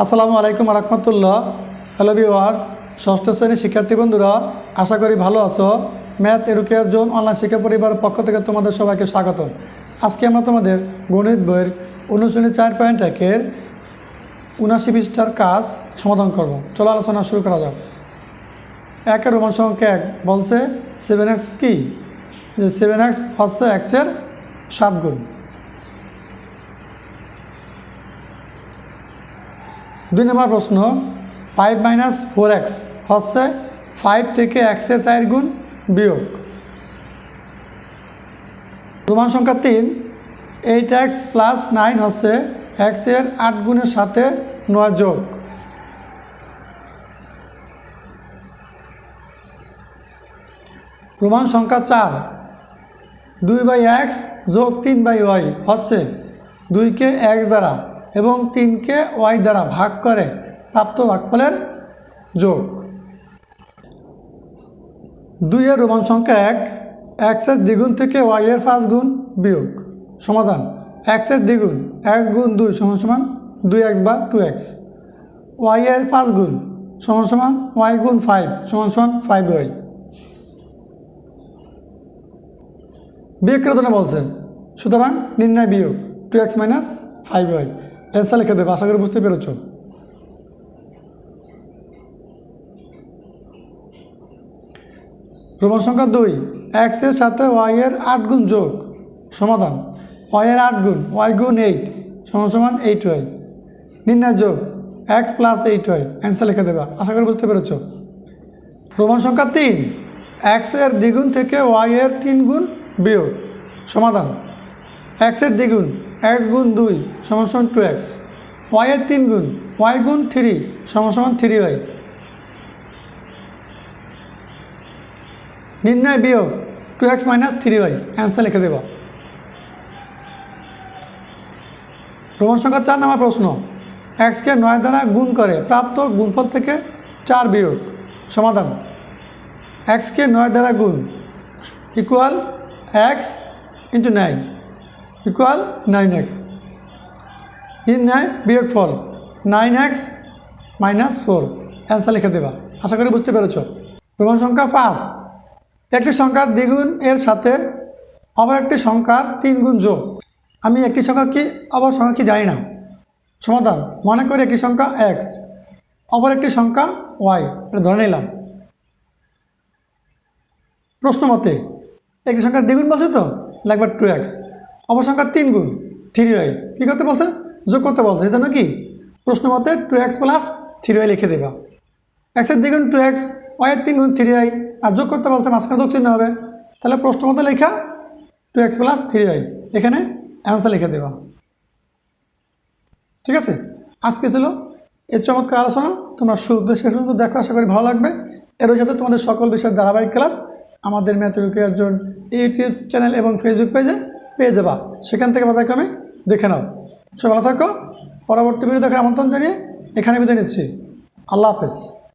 আসসালামু আলাইকুম রহমতুল্লাহ। Hello viewers ষষ্ঠ শ্রেণির শিক্ষার্থী বন্ধুরা, আশা করি ভালো আছো। ম্যাথ এডুকেয়ার জোন, অনলাইন শিক্ষা পরিবারের পক্ষ থেকে তোমাদের সবাইকে স্বাগত আজকে আমরা তোমাদের গণিত বইয়ের অনুশীলনী চার পয়েন্ট একের উনাশি পৃষ্ঠার কাজ সমাধান করব। চলো আলোচনা শুরু করা যাক। একের রোমান সংখ্যা এক বলছে সেভেন এক্স কী? যে সেভেন এক্স হচ্ছে এক্সের সাত গুণ। দুই নম্বর প্রশ্ন ফাইভ মাইনাস ফোর এক্স হচ্ছে ফাইভ থেকে এক্সের চার গুণ বিয়োগ। প্রমাণ সংখ্যা তিন, এইট এক্স প্লাস নাইন হচ্ছে এক্সের আট গুণের সাথে নয় যোগ। প্রমাণ সংখ্যা চার, দুই বাই এক্স যোগ তিন বাই ওয়াই হচ্ছে দুইকে এক্স দ্বারা এবং তিনকে ওয়াই দ্বারা ভাগ করে প্রাপ্ত ভাগফলের যোগ। দুইয়ের রোমান সংখ্যা এক, এক্সের দ্বিগুণ থেকে ওয়াইয়ের পাঁচ গুণ বিয়োগ। সমাধান, এক্সের দ্বিগুণ, এক্স গুণ দুই সমান সমান দুই এক্স বা টু এক্স। ওয়াইয়ের পাঁচ গুণ সমান সমান ওয়াই গুণ ফাইভ সমান সমান ফাইভ ওয়াই। বিয়োগ বলছে, সুতরাং নির্ণয় বিয়োগ two X minus five Y. Answer লিখে দেবে আশা করি বুঝতে পেরেছ? রোমান সংখ্যা দুই এক্সের সাথে ওয়াইয়ের আট গুণ যোগ, সমাধান। ওয়াইয়ের আট গুণ ওয়াই গুণ এইট সমান সমান এইট ওয়াই নির্ণয় যোগ X plus eight Y answer লিখে দেবা আশা করি বুঝতে পেরেছ? প্রমাণ সংখ্যা তিন এক্সের দ্বিগুণ থেকে ওয়াইয়ের তিন গুণ বিয়োগ, সমাধান। এক্সের দ্বিগুণ এক্স গুণ দুই সমান টু এক্স ওয়াইয়ের তিন গুণ, ওয়াই গুণ থ্রি সমান সমান থ্রি ওয়াই। নির্ণয় বিয়োগ two X minus three Y, answer লিখে দেব। প্রমাণ সংখ্যা চার নম্বর প্রশ্ন এক্সকে নয় দ্বারা গুণ করে প্রাপ্ত গুণফল থেকে চার বিয়োগ, সমাধান। এক্সকে নয় দ্বারা গুণ equal X into nine equal nine X নির্ণয় বিয়োগ ফল nine X minus four answer লিখে দেবা। আশা করি বুঝতে পেরেছ। প্রমাণ সংখ্যা পাঁচ, একটি সংখ্যার দ্বিগুণ এর সাথে অপর একটি সংখ্যার তিন গুণ যোগ। আমি একটি সংখ্যা কি অপর সংখ্যা কি জানি না। সমাধান, মনে করি একটি সংখ্যা এক্স অপর একটি সংখ্যা ওয়াই এটা ধরে নিলাম। প্রশ্ন মতে, একটি সংখ্যার দ্বিগুণ বলছে তো? লাগবে টু এক্স অপর সংখ্যার তিন গুণ, থ্রি ওয়াই। কী করতে বলছে? যোগ করতে বলছে। এটা নাকি? প্রশ্ন মতে two X plus three Y লিখে দেবা। এক্সের দ্বিগুণ টু এক্স ওয়াইয়ের তিন গুণ থ্রি ওয়াই, আর যোগ করতে বলছে মাঝখানে যোগ চিহ্ন হবে। তাহলে প্রশ্ন মতে লেখা two X plus three Y. এখানে অ্যান্সার লিখে দেবা। ঠিক আছে? আজকে ছিল এর চমৎকার আলোচনা। তোমরা শুরু শেষ পর্যন্ত দেখো, আশা করি ভালো লাগবে। এর সাথে তোমাদের সকল বিষয়ের ধারাবাহিক ক্লাস আমাদের ম্যাথরুকিয়ার জন্য ইউটিউব চ্যানেল এবং ফেসবুক পেজে পেয়ে যাবা। সেখান থেকে বাধাক্রমে দেখে নাও। সব ভালো থাকো। পরবর্তী ভিডিও দেখার আমন্ত্রণ জানিয়ে এখানে বিদায় নিচ্ছি। আল্লাহ হাফেজ।